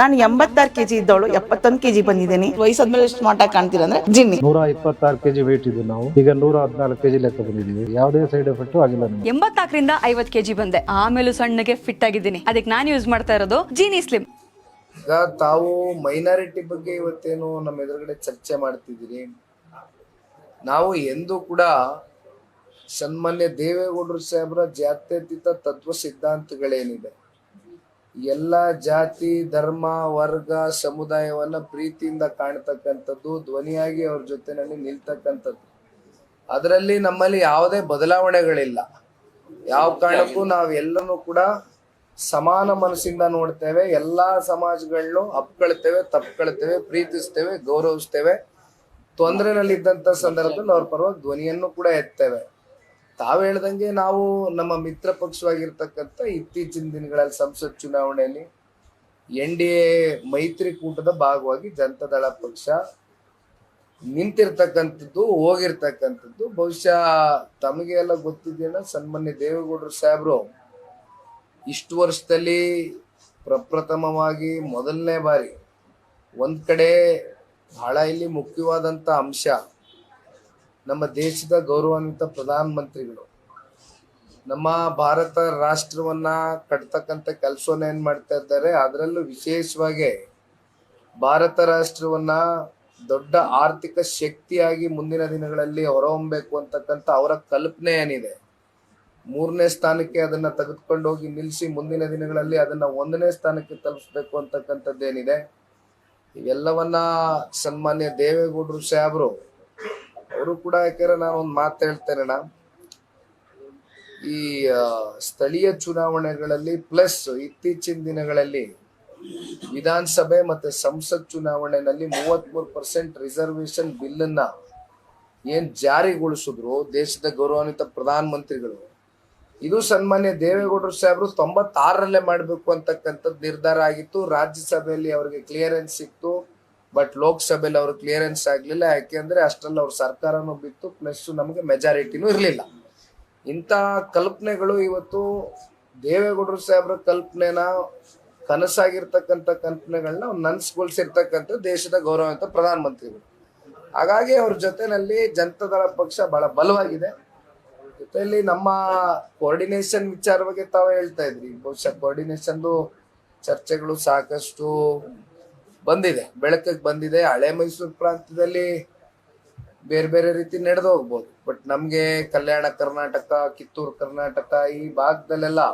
ನಾನು ಎಂಬತ್ತಾರು ಕೆಜಿ ಇದ್ದವಳು ಎಪ್ಪತ್ತೊಂದು ಕೆಜಿ ಬಂದಿದ್ದೀನಿ. ವಯಸ್ಸಾದ್ಮೇಲೆ ಸ್ಮಾರ್ಟ್ ಆಗಿ ಕಾಣ್ತೀರ ಅಂದ್ರೆ ಜಿನ್ನಿ. ನೂರ ಇಪ್ಪತ್ತಾರು ಕೆಜಿ ವೇಟ್ ಇದ್ದೀವಿ ನಾವು. ಈಗ ನೂರ ಹದಿನಾಲ್ಕು ಕೆಜಿ ಲೆಕ್ಕ ಬಂದಿದ್ದೀವಿ. ಯಾವುದೇ ಸೈಡ್ ಎಫೆಕ್ಟ್ ಆಗಿಲ್ಲ ಎಂಬತ್ತಾಕರಿಂದ ಎಂಬತ್ನಾಲ್ಕರಿಂದ ಐವತ್ ಕೆಜಿ ಬಂದೆ. ಆಮೇಲೆ ಸಣ್ಣಗೆ ಫಿಟ್ ಆಗಿದ್ದೀನಿ. ಅದಕ್ಕೆ ನಾನು ಯೂಸ್ ಮಾಡ್ತಾ ಇರೋದು ಜೀನಿ ಸ್ಲಿಮ್ ಈಗ ತಾವು ಮೈನಾರಿಟಿ ಬಗ್ಗೆ ಇವತ್ತೇನು ನಮ್ಮ ಎದುರುಗಡೆ ಚರ್ಚೆ ಮಾಡ್ತಿದ್ದೀರಿ? ನಾವು ಎಂದೂ ಕೂಡ ಸನ್ಮಾನ್ಯ ದೇವೇಗೌಡರು ಸಾಹೇಬರ ಜಾತ್ಯತೀತ ತತ್ವ ಸಿದ್ಧಾಂತಗಳೇನಿದೆ? ಎಲ್ಲ ಜಾತಿ, ಧರ್ಮ, ವರ್ಗ, ಸಮುದಾಯವನ್ನ ಪ್ರೀತಿಯಿಂದ ಕಾಣ್ತಕ್ಕಂಥದ್ದು, ಧ್ವನಿಯಾಗಿ ಅವ್ರ ಜೊತೆನಲ್ಲಿ ನಿಲ್ತಕ್ಕಂಥದ್ದು. ಅದರಲ್ಲಿ ನಮ್ಮಲ್ಲಿ ಯಾವುದೇ ಬದಲಾವಣೆಗಳಿಲ್ಲ. ಯಾವ ಕಾರಣಕ್ಕೂ ನಾವೆಲ್ಲನೂ ಕೂಡ ಸಮಾನ ಮನಸ್ಸಿಂದ ನೋಡ್ತೇವೆ, ಎಲ್ಲಾ ಸಮಾಜಗಳನ್ನು ಅಪ್ಕೊಳ್ತೇವೆ, ತಪ್ಕೊಳ್ತೇವೆ, ಪ್ರೀತಿಸ್ತೇವೆ, ಗೌರವಿಸ್ತೇವೆ. ತೊಂದರೆನಲ್ಲಿದ್ದಂಥ ಸಂದರ್ಭದಲ್ಲಿ ಅವ್ರ ಪರವಾಗಿ ಧ್ವನಿಯನ್ನು ಕೂಡ ಎತ್ತೇವೆ. ತಾವು ಹೇಳ್ದಂಗೆ ನಾವು ನಮ್ಮ ಮಿತ್ರ ಪಕ್ಷವಾಗಿರ್ತಕ್ಕಂಥ ಇತ್ತೀಚಿನ ದಿನಗಳಲ್ಲಿ ಸಂಸತ್ ಚುನಾವಣೆಯಲ್ಲಿ ಎನ್ ಡಿ ಎ ಮೈತ್ರಿಕೂಟದ ಭಾಗವಾಗಿ ಜನತಾದಳ ಪಕ್ಷ ನಿಂತಿರ್ತಕ್ಕಂಥದ್ದು, ಹೋಗಿರ್ತಕ್ಕಂಥದ್ದು. ಬಹುಶಃ ತಮಗೆ ಎಲ್ಲ ಗೊತ್ತಿದೆಯಲ್ಲ, ಸನ್ಮಾನ್ಯ ದೇವೇಗೌಡರು ಸಾಹೇಬ್ರು, ಇಷ್ಟು ವರ್ಷದಲ್ಲಿ ಪ್ರಪ್ರಥಮವಾಗಿ ಮೊದಲನೇ ಬಾರಿ ಒಂದ್ ಕಡೆ ಬಹಳ ಇಲ್ಲಿ ಮುಖ್ಯವಾದಂತ ಅಂಶ ನಮ್ಮ ದೇಶದ ಗೌರವಾನ್ವಿತ ಪ್ರಧಾನ ಮಂತ್ರಿಗಳು ನಮ್ಮ ಭಾರತ ರಾಷ್ಟ್ರವನ್ನ ಕಟ್ತಕ್ಕಂಥ ಕೆಲಸವನ್ನ ಏನು ಮಾಡ್ತಾ ಇದ್ದಾರೆ, ಅದರಲ್ಲೂ ವಿಶೇಷವಾಗಿ ಭಾರತ ರಾಷ್ಟ್ರವನ್ನ ದೊಡ್ಡ ಆರ್ಥಿಕ ಶಕ್ತಿಯಾಗಿ ಮುಂದಿನ ದಿನಗಳಲ್ಲಿ ಹೊರಹೊಮ್ಮಬೇಕು ಅಂತಕ್ಕಂಥ ಅವರ ಕಲ್ಪನೆ ಏನಿದೆ, ಮೂರನೇ ಸ್ಥಾನಕ್ಕೆ ಅದನ್ನ ತೆಗೆದುಕೊಂಡು ಹೋಗಿ ನಿಲ್ಲಿಸಿ ಮುಂದಿನ ದಿನಗಳಲ್ಲಿ ಅದನ್ನ ಒಂದನೇ ಸ್ಥಾನಕ್ಕೆ ತಲುಪಿಸ್ಬೇಕು ಅಂತಕ್ಕಂಥದ್ದೇನಿದೆ. ಇವೆಲ್ಲವನ್ನ ಸನ್ಮಾನ್ಯ ದೇವೇಗೌಡರು ಸಾಹೇಬರು ಅವರು ಕೂಡ ಯಾಕಂದ್ರೆ ನಾನು ಒಂದು ಮಾತು ಹೇಳ್ತೇನೆ ನಾ ಈ ಸ್ಥಳೀಯ ಚುನಾವಣೆಗಳಲ್ಲಿ ಪ್ಲಸ್ ಇತ್ತೀಚಿನ ದಿನಗಳಲ್ಲಿ ವಿಧಾನಸಭೆ ಮತ್ತೆ ಸಂಸತ್ ಚುನಾವಣೆಯಲ್ಲಿ ಮೂವತ್ಮೂರು ಪರ್ಸೆಂಟ್ ರಿಸರ್ವೇಶನ್ ಬಿಲ್ಲನ್ನ ಏನ್ ಜಾರಿಗೊಳಿಸಿದ್ರು ದೇಶದ ಗೌರವಾನ್ವಿತ ಪ್ರಧಾನ ಮಂತ್ರಿಗಳು ಇದು ಸನ್ಮಾನ್ಯ ದೇವೇಗೌಡರು ಸಾಹೇಬರು ತೊಂಬತ್ತಾರರಲ್ಲೇ ಮಾಡಬೇಕು ಅಂತಕ್ಕಂಥದ್ದು ನಿರ್ಧಾರ ಆಗಿತ್ತು. ರಾಜ್ಯಸಭೆಯಲ್ಲಿ ಅವರಿಗೆ ಕ್ಲಿಯರೆನ್ಸ್ ಸಿಕ್ತು. ಬಟ್ ಲೋಕಸಭೆಯಲ್ಲಿ ಅವ್ರ ಕ್ಲಿಯರೆನ್ಸ್ ಆಗಲಿಲ್ಲ. ಯಾಕೆಂದ್ರೆ ಅಷ್ಟರಲ್ಲಿ ಅವ್ರ ಸರ್ಕಾರನೂ ಬಿತ್ತು ಪ್ಲಸ್ ನಮಗೆ ಮೆಜಾರಿಟಿನೂ ಇರಲಿಲ್ಲ. ಇಂಥ ಕಲ್ಪನೆಗಳು ಇವತ್ತು ದೇವೇಗೌಡರು ಸಾಹೇಬ್ರ ಕಲ್ಪನೆನ ಕನಸಾಗಿರ್ತಕ್ಕಂಥ ಕಲ್ಪನೆಗಳನ್ನ ನನ್ಸ್ಗೊಳಿಸಿರ್ತಕ್ಕಂಥ ದೇಶದ ಗೌರವಾನ್ವಿತ ಪ್ರಧಾನಮಂತ್ರಿಗಳು. ಹಾಗಾಗಿ ಅವ್ರ ಜೊತೆನಲ್ಲಿ ಜನತಾದಳ ಪಕ್ಷ ಬಹಳ ಬಲವಾಗಿದೆ. ಜೊತೆಯಲ್ಲಿ ನಮ್ಮ ಕೋಆರ್ಡಿನೇಷನ್ ವಿಚಾರ ಬಗ್ಗೆ ತಾವು ಹೇಳ್ತಾ ಇದ್ರಿ. ಬಹುಶಃ ಕೋಆರ್ಡಿನೇಷನ್ದು ಚರ್ಚೆಗಳು ಸಾಕಷ್ಟು ಬಂದಿದೆ, ಬೆಳಕಿಗೆ ಬಂದಿದೆ, ಹಳೆ ಮೈಸೂರು ಪ್ರಾಂತ್ಯದಲ್ಲಿ ಬೇರೆ ಬೇರೆ ರೀತಿ ನಡೆದು ಹೋಗ್ಬೋದು. ಬಟ್ ನಮಗೆ ಕಲ್ಯಾಣ ಕರ್ನಾಟಕ, ಕಿತ್ತೂರು ಕರ್ನಾಟಕ ಈ ಭಾಗದಲ್ಲೆಲ್ಲ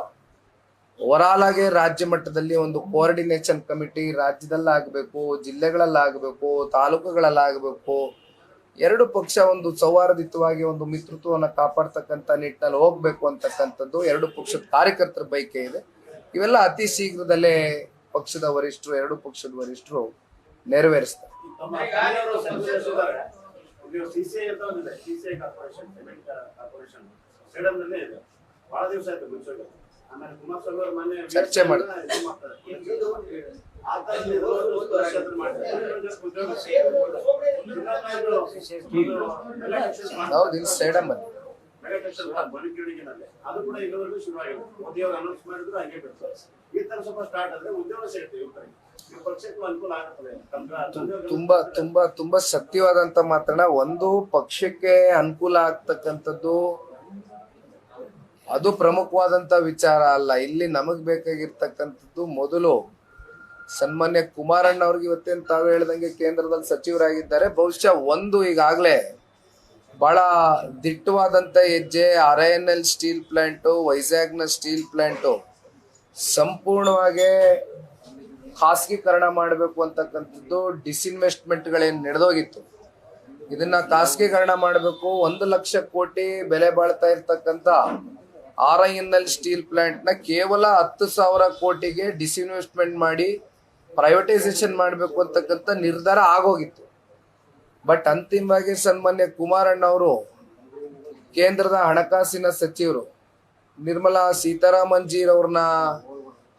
ಓವರಾಲ್ ಆಗಿ ರಾಜ್ಯ ಮಟ್ಟದಲ್ಲಿ ಒಂದು ಕೋಆರ್ಡಿನೇಷನ್ ಕಮಿಟಿ ರಾಜ್ಯದಲ್ಲಾಗಬೇಕು, ಜಿಲ್ಲೆಗಳಲ್ಲಾಗಬೇಕು ಜಿಲ್ಲೆಗಳಲ್ಲಿ ಆಗಬೇಕು ತಾಲೂಕುಗಳಲ್ಲಿ ಆಗಬೇಕು ಎರಡು ಪಕ್ಷ ಒಂದು ಸೌಹಾರ್ದಿತವಾಗಿ ಒಂದು ಮಿತ್ರತ್ವವನ್ನು ಕಾಪಾಡ್ತಕ್ಕಂಥ ನಿಟ್ಟಿನಲ್ಲಿ ಹೋಗ್ಬೇಕು ಅಂತಕ್ಕಂಥದ್ದು ಎರಡು ಪಕ್ಷದ ಕಾರ್ಯಕರ್ತರ ಬೈಕೆ ಇದೆ. ಇವೆಲ್ಲ ಅತಿ ಶೀಘ್ರದಲ್ಲೇ ಪಕ್ಷದ ವರಿಷ್ಠರು ಎರಡು ಪಕ್ಷದ ವರಿಷ್ಠರು ನೆರವೇರಿಸ್ತಾರೆ ಚರ್ಚೆ ಮಾಡ್ತಾರೆ. ಹೌದು ಇಲ್ಲಿ ಸ್ಟೇಡಮ್ ಅದು ಕೂಡ ಇಲ್ಲಿವರೆಗೂ ಶುರುವಾಗಿದೆ. ಮೋದಿ ಅವರು ಅನೌನ್ಸ್ ಮಾಡಿದ್ರು ಹಂಗೆ ಬಿಡ್ತಾರೆ. ಈ ತರ ಸ್ವಲ್ಪ ಸ್ಟಾರ್ಟ್ ಆದ್ರೆ ಉದ್ಯೋಗ ಸಿಗುತ್ತೆ ಯುವಕರಿಗೆ ತುಂಬಾ ತುಂಬಾ ತುಂಬಾ ಸತ್ಯವಾದಂತ ಮಾತನ್ನ ಒಂದು ಪಕ್ಷಕ್ಕೆ ಅನುಕೂಲ ಆಗ್ತಕ್ಕಂಥದ್ದು ಅದು ಪ್ರಮುಖವಾದಂತ ವಿಚಾರ ಅಲ್ಲ. ಇಲ್ಲಿ ನಮಗ್ ಬೇಕಾಗಿರ್ತಕ್ಕಂಥದ್ದು ಮೊದಲು ಸನ್ಮಾನ್ಯ ಕುಮಾರಣ್ಣ ಅವ್ರಿಗೆ ಇವತ್ತೇನು ತಾವು ಹೇಳ್ದಂಗೆ ಕೇಂದ್ರದಲ್ಲಿ ಸಚಿವರಾಗಿದ್ದಾರೆ. ಬಹುಶಃ ಒಂದು ಈಗಾಗಲೇ ಬಹಳ ದಿಟ್ಟವಾದಂತ ಹೆಜ್ಜೆ R N L steel plant ವೈಜಾಗ್ನ steel plant ಸಂಪೂರ್ಣವಾಗಿ ಖಾಸಗೀಕರಣ ಮಾಡಬೇಕು ಅಂತಕ್ಕಂಥದ್ದು ಡಿಸ್ಇನ್ವೆಸ್ಟ್ಮೆಂಟ್ಗಳೇನು ನಡೆದೋಗಿತ್ತು. ಇದನ್ನ ಖಾಸಗೀಕರಣ ಮಾಡಬೇಕು, ಒಂದು ಲಕ್ಷ ಕೋಟಿ ಬೆಲೆ ಬಾಳ್ತಾ ಇರ್ತಕ್ಕಂಥ ಆರ್ ಎನ್ ಎಲ್ ಸ್ಟೀಲ್ ಪ್ಲಾಂಟ್ನ ಕೇವಲ ಹತ್ತು ಸಾವಿರ ಕೋಟಿಗೆ ಡಿಸ್ಇನ್ವೆಸ್ಟ್ಮೆಂಟ್ ಮಾಡಿ ಪ್ರೈವೇಟೈಸೇಷನ್ ಮಾಡಬೇಕು ಅಂತಕ್ಕಂಥ ನಿರ್ಧಾರ ಆಗೋಗಿತ್ತು. ಬಟ್ ಅಂತಿಮವಾಗಿ ಸನ್ಮಾನ್ಯ ಕುಮಾರಣ್ಣ ಅವರು ಕೇಂದ್ರದ ಹಣಕಾಸಿನ ಸಚಿವರು ನಿರ್ಮಲಾ ಸೀತಾರಾಮನ್ ಅವ್ರನ್ನ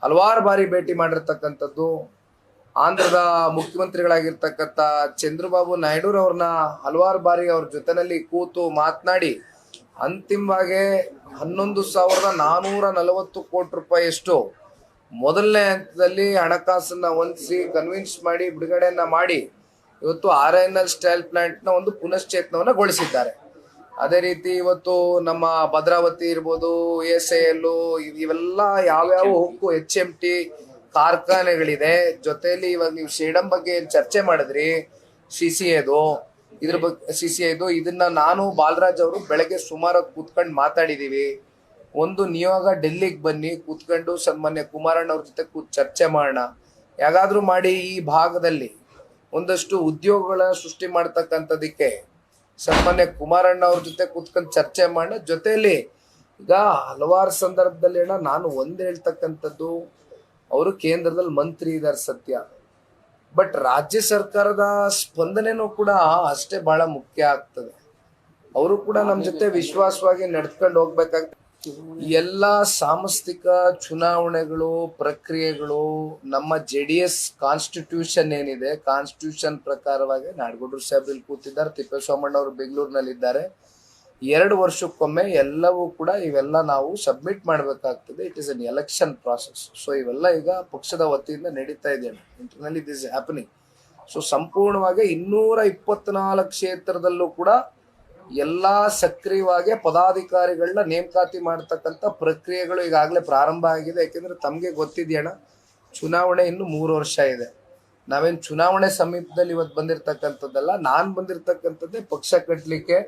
ಹಲವಾರು ಬಾರಿ ಭೇಟಿ ಮಾಡಿರ್ತಕ್ಕಂಥದ್ದು. ಆಂಧ್ರದ ಮುಖ್ಯಮಂತ್ರಿಗಳಾಗಿರ್ತಕ್ಕಂಥ ಚಂದ್ರಬಾಬು ನಾಯ್ಡುರವ್ರನ್ನ ಹಲವಾರು ಬಾರಿ ಅವ್ರ ಜೊತೆನಲ್ಲಿ ಕೂತು ಮಾತನಾಡಿ, ಅಂತಿಮವಾಗಿ ಹನ್ನೊಂದು ಸಾವಿರದ ನಾನೂರ ನಲವತ್ತು ಕೋಟಿ ರೂಪಾಯಿಯಷ್ಟು ಮೊದಲನೇ ಹಂತದಲ್ಲಿ ಹಣಕಾಸನ್ನ ಹೊಂದಿಸಿ ಕನ್ವಿನ್ಸ್ ಮಾಡಿ ಬಿಡುಗಡೆಯನ್ನ ಮಾಡಿ ಇವತ್ತು ಆರ್ ಎನ್ ಎಲ್ ಸ್ಟೈಲ್ ಪ್ಲಾಂಟ್ನ ಒಂದು ಪುನಶ್ಚೇತನವನ್ನ ಗೊಳಿಸಿದ್ದಾರೆ. ಅದೇ ರೀತಿ ಇವತ್ತು ನಮ್ಮ ಭದ್ರಾವತಿ ಇರ್ಬೋದು ಎಸ್ ಐ ಎಲ್ ಇವೆಲ್ಲ ಯಾವ್ಯಾವ ಉಕ್ಕು ಎಚ್ ಎಂ ಟಿ ಕಾರ್ಖಾನೆಗಳಿದೆ. ಜೊತೆಯಲ್ಲಿ ಇವಾಗ ನೀವು ಶೇಡಂ ಬಗ್ಗೆ ಏನ್ ಚರ್ಚೆ ಮಾಡಿದ್ರಿ ಸಿ ಸಿ ಎದು ಇದ್ರ ಬಗ್ಗೆ ಸಿ ಸಿ ಎದು ಇದನ್ನ ನಾನು ಬಾಲರಾಜ್ ಅವರು ಬೆಳಗ್ಗೆ ಸುಮಾರು ಕೂತ್ಕೊಂಡು ಮಾತಾಡಿದೀವಿ. ಒಂದು ನಿಯೋಗ ಡೆಲ್ಲಿಗೆ ಬನ್ನಿ ಕೂತ್ಕೊಂಡು ಸನ್ಮಾನ್ಯ ಕುಮಾರಣ್ಣ ಅವ್ರ ಜೊತೆ ಕೂತ್ ಚರ್ಚೆ ಮಾಡೋಣ. ಯಾಗಾದ್ರೂ ಮಾಡಿ ಈ ಭಾಗದಲ್ಲಿ. ಒಂದಷ್ಟು ಉದ್ಯೋಗಗಳ ಸೃಷ್ಟಿ ಮಾಡ್ತಕ್ಕಂಥದಕ್ಕೆ ಸಾಮಾನ್ಯ ಕುಮಾರಣ್ಣ ಅವ್ರ ಜೊತೆ ಕೂತ್ಕೊಂಡು ಚರ್ಚೆ ಮಾಡೋಣ ಜೊತೆಯಲ್ಲಿ ಈಗ ಹಲವಾರು ಸಂದರ್ಭದಲ್ಲಿ ಅಣ್ಣ ನಾನು ಒಂದ್ ಹೇಳ್ತಕ್ಕಂಥದ್ದು ಅವರು ಕೇಂದ್ರದಲ್ಲಿ ಮಂತ್ರಿ ಇದ್ದಾರೆ ಸತ್ಯ ಬಟ್ ರಾಜ್ಯ ಸರ್ಕಾರದ ಸ್ಪಂದನೆನೂ ಕೂಡ ಅಷ್ಟೇ ಬಹಳ ಮುಖ್ಯ ಆಗ್ತದೆ. ಅವರು ಕೂಡ ನಮ್ಮ ಜೊತೆ ವಿಶ್ವಾಸವಾಗಿ ನಡ್ಕೊಂಡು ಹೋಗ್ಬೇಕಾಗ್ತದೆ. ಎಲ್ಲ ಸಾಂಸ್ಥಿಕ ಚುನಾವಣೆಗಳು, ಪ್ರಕ್ರಿಯೆಗಳು ನಮ್ಮ ಜೆ ಡಿ ಎಸ್ ಕಾನ್ಸ್ಟಿಟ್ಯೂಷನ್ ಏನಿದೆ ಕಾನ್ಸ್ಟಿಟ್ಯೂಷನ್ ಪ್ರಕಾರವಾಗಿ ನಾಡಗೌಡರು ಸಾಹೇಬ್ ಇಲ್ಲಿ ಕೂತಿದ್ದಾರೆ, ತಿಪ್ಪೇಸ್ವಾಮಣ್ಣ ಅವರು ಬೆಂಗಳೂರಿನಲ್ಲಿದ್ದಾರೆ. ಎರಡು ವರ್ಷಕ್ಕೊಮ್ಮೆ ಎಲ್ಲವೂ ಕೂಡ ಇವೆಲ್ಲ ನಾವು ಸಬ್ಮಿಟ್ ಮಾಡಬೇಕಾಗ್ತದೆ. It is an election process so ಇವೆಲ್ಲ ಈಗ ಪಕ್ಷದ ವತಿಯಿಂದ ನಡೀತಾ ಇದೆ ಇಂಟರ್ನಲಿ ದಿಸ್ ಹ್ಯಾಪನಿಂಗ್ ಸೊ ಸಂಪೂರ್ಣವಾಗಿ ಇನ್ನೂರ ಇಪ್ಪತ್ನಾಲ್ಕು ಕ್ಷೇತ್ರದಲ್ಲೂ ಕೂಡ ಎಲ್ಲಾ ಸಕ್ರಿಯವಾಗಿ ಪದಾಧಿಕಾರಿಗಳನ್ನ ನೇಮಕಾತಿ ಮಾಡ್ತಕ್ಕಂಥ ಪ್ರಕ್ರಿಯೆಗಳು ಈಗಾಗಲೇ ಪ್ರಾರಂಭ ಆಗಿದೆ. ಯಾಕೆಂದ್ರೆ ತಮಗೆ ಗೊತ್ತಿದೆಯಣ್ಣ, ಚುನಾವಣೆ ಇನ್ನು ಮೂರು ವರ್ಷ ಇದೆ. ನಾವೇನು ಚುನಾವಣೆ ಸಮೀಪದಲ್ಲಿ ಇವತ್ತು ಬಂದಿರತಕ್ಕಂಥದ್ದಲ್ಲ, ನಾನು ಬಂದಿರತಕ್ಕಂಥದ್ದೇ ಪಕ್ಷ ಕಟ್ಟಲಿಕ್ಕೆ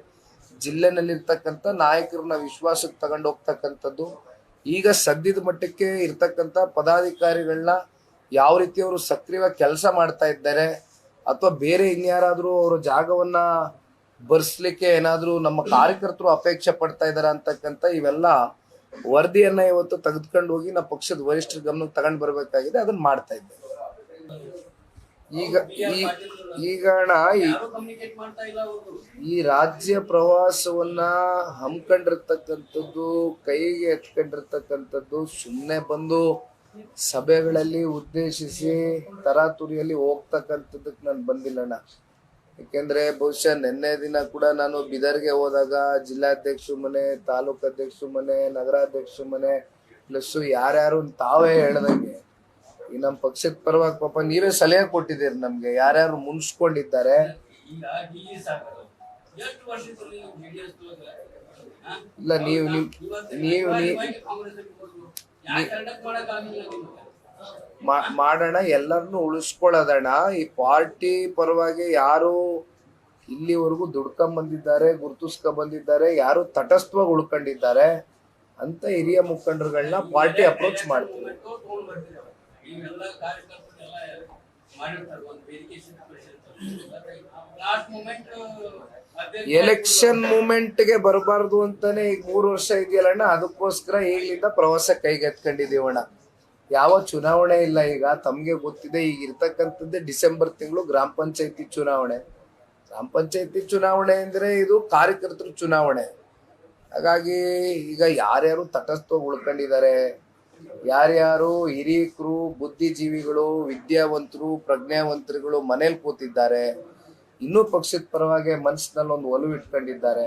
ಜಿಲ್ಲೆನಲ್ಲಿರ್ತಕ್ಕಂಥ ನಾಯಕರನ್ನ ವಿಶ್ವಾಸಕ್ಕೆ ತಗೊಂಡು ಹೋಗ್ತಕ್ಕಂಥದ್ದು. ಈಗ ಸದ್ಯದ ಮಟ್ಟಕ್ಕೆ ಇರ್ತಕ್ಕಂಥ ಪದಾಧಿಕಾರಿಗಳನ್ನ ಯಾವ ರೀತಿ ಅವರು ಸಕ್ರಿಯವಾಗಿ ಕೆಲಸ ಮಾಡ್ತಾ ಇದ್ದಾರೆ, ಅಥವಾ ಬೇರೆ ಇನ್ಯಾರಾದರೂ ಅವರ ಜಾಗವನ್ನ ಬರ್ಸ್ಲಿಕ್ಕೆ ಏನಾದರೂ ನಮ್ಮ ಕಾರ್ಯಕರ್ತರು ಅಪೇಕ್ಷೆ ಪಡ್ತಾ ಇದ್ದಾರೆ ಅಂತಕ್ಕಂಥ ಇವೆಲ್ಲ ವರದಿಯನ್ನ ಇವತ್ತು ತೆಗೆದುಕೊಂಡು ಹೋಗಿ ನಮ್ಮ ಪಕ್ಷದ ವರಿಷ್ಠರ ಗಮನಕ್ಕೆ ತಗೊಂಡು ಬರ್ಬೇಕಾಗಿದೆ, ಅದನ್ನ ಮಾಡ್ತಾ ಇದ್ದೇವೆ. ಈಗ ಈ- ಈಗ ಈ ರಾಜ್ಯ ಪ್ರವಾಸವನ್ನ ಹಮ್ಮಿಕೊಂಡಿರ್ತಕ್ಕಂಥದ್ದು ಕೈಗೆ ಎತ್ಕೊಂಡಿರ್ತಕ್ಕಂಥದ್ದು ಸುಮ್ಮನೆ ಬಂದು ಸಭೆಗಳಲ್ಲಿ ಉದ್ದೇಶಿಸಿ ತರಾತುರಿಯಲ್ಲಿ ಹೋಗ್ತಕ್ಕಂಥದ್ದಕ್ಕೆ ನಾನು ಬಂದಿಲ್ಲಣ್ಣ ಯಾಕೆಂದ್ರೆ ಬಹುಶಃ ನಿನ್ನೆ ದಿನ ಕೂಡ ನಾನು ಬಿದರ್ಗೆ ಹೋದಾಗ ಜಿಲ್ಲಾಧ್ಯಕ್ಷ ಮನೆ ತಾಲೂಕು ಅಧ್ಯಕ್ಷ ಮನೆ ನಗರಾಧ್ಯಕ್ಷ ಮನೆ ಪ್ಲಸ್ ಯಾರ್ಯಾರು ತಾವೇ ಹೇಳ್ದಂಗೆ. ಈ ನಮ್ಮ ಪಕ್ಷದ ಪರವಾಗಿ ಪಾಪ ನೀವೇ ಸಲಹೆ ಕೊಟ್ಟಿದ್ದೀರಿ ನಮ್ಗೆ. ಯಾರ್ಯಾರು ಮುನ್ಸ್ಕೊಂಡಿದ್ದಾರೆ. ಇಲ್ಲ ನೀವು ನೀವು ಮಾಡೋಣ, ಎಲ್ಲರನ್ನು ಉಳಿಸ್ಕೊಳ್ಳೋದಣ್ಣ ಈ ಪಾರ್ಟಿ ಪರವಾಗಿ ಯಾರು ಇಲ್ಲಿವರೆಗೂ ದುಡ್ಕೊಂಡ್ ಬಂದಿದ್ದಾರೆ ಗುರ್ತಿಸ್ಕೊ ಬಂದಿದ್ದಾರೆ ಯಾರು ತಟಸ್ಥವಾಗಿ ಉಳ್ಕೊಂಡಿದ್ದಾರೆ ಅಂತ ಹಿರಿಯ ಮುಖಂಡರುಗಳನ್ನ ಪಾರ್ಟಿ ಅಪ್ರೋಚ್ ಮಾಡ್ತೀವಿ. ಎಲೆಕ್ಷನ್ ಮೂಮೆಂಟ್ಗೆ ಬರಬಾರ್ದು ಅಂತಾನೆ ಈಗ ಮೂರು ವರ್ಷ ಇದೆಯಲ್ಲಣ್ಣ? ಅದಕ್ಕೋಸ್ಕರ ಈಗಲಿಂದ ಪ್ರವಾಸ ಕೈಗೆತ್ಕೊಂಡಿದೀವಣ್ಣ ಯಾವ ಚುನಾವಣೆ ಇಲ್ಲ ಈಗ, ತಮಗೆ ಗೊತ್ತಿದೆ ಈಗ ಇರ್ತಕ್ಕಂಥದ್ದೇ ಡಿಸೆಂಬರ್ ತಿಂಗಳು ಗ್ರಾಮ ಪಂಚಾಯತಿ ಚುನಾವಣೆ. ಗ್ರಾಮ ಪಂಚಾಯತಿ ಚುನಾವಣೆ ಅಂದ್ರೆ ಇದು ಕಾರ್ಯಕರ್ತರ ಚುನಾವಣೆ. ಹಾಗಾಗಿ ಈಗ ಯಾರ್ಯಾರು ತಟಸ್ಥವಾಗಿ ಉಳ್ಕೊಂಡಿದ್ದಾರೆ, ಯಾರ್ಯಾರು ಹಿರಿಯಕರು, ಬುದ್ಧಿಜೀವಿಗಳು, ವಿದ್ಯಾವಂತರು, ಪ್ರಜ್ಞಾವಂತರುಗಳು ಮನೇಲಿ ಕೂತಿದ್ದಾರೆ, ಇನ್ನೂ ಪಕ್ಷದ ಪರವಾಗಿ ಮನಸ್ಸಿನಲ್ಲಿ ಒಂದು ಒಲವು ಇಟ್ಕೊಂಡಿದ್ದಾರೆ